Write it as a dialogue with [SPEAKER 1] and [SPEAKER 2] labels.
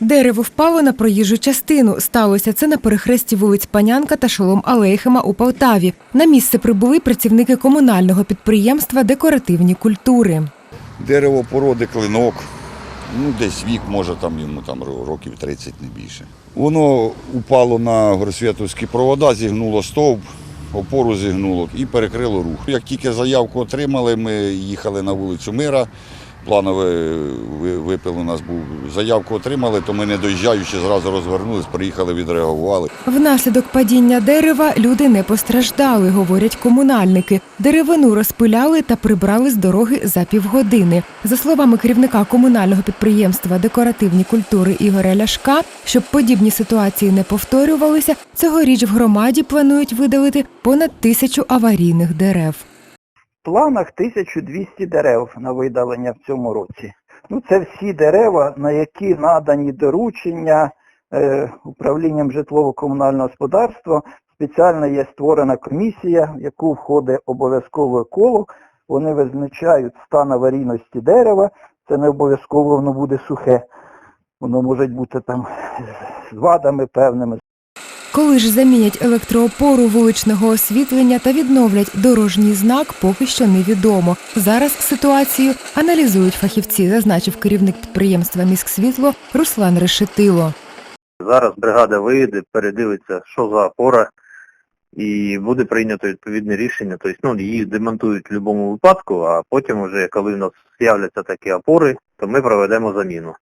[SPEAKER 1] Дерево впало на проїжджу частину. Сталося це на перехресті вулиць Панянка та Шолом Алейхема у Полтаві. На місце прибули працівники комунального підприємства декоративні культури.
[SPEAKER 2] Дерево породи клинок. Ну, десь вік, може, там йому там років 30 не більше. Воно упало на горсвітовські провода, зігнуло стовп, опору зігнуло і перекрило рух. Як тільки заявку отримали, ми їхали на вулицю Мира. Плановий ви- випил у нас був. Заявку отримали, то ми не доїжджаючи, зразу розвернулись, приїхали, відреагували.
[SPEAKER 1] Внаслідок падіння дерева люди не постраждали, говорять комунальники. Деревину розпиляли та прибрали з дороги за півгодини. За словами керівника комунального підприємства декоративні культури Ігоря Ляшка, щоб подібні ситуації не повторювалися, цьогоріч в громаді планують видалити понад тисячу аварійних дерев.
[SPEAKER 3] Планах 1200 дерев на видалення в цьому році. Ну, це всі дерева, на які надані доручення е, управлінням житлово-комунального господарства. Спеціально є створена комісія, в яку входить обов'язкове коло. Вони визначають стан аварійності дерева. Це не обов'язково воно буде сухе. Воно може бути там з вадами певними,
[SPEAKER 1] Коли ж замінять електроопору вуличного освітлення та відновлять дорожній знак, поки що невідомо. Зараз ситуацію аналізують фахівці, зазначив керівник підприємства «Міськсвітло» Руслан Решетило.
[SPEAKER 4] Зараз бригада виїде, передивиться, що за опора, і буде прийнято відповідне рішення. Тобто ну, її демонтують в будь-якому випадку, а потім, вже, коли в нас з'являться такі опори, то ми проведемо заміну.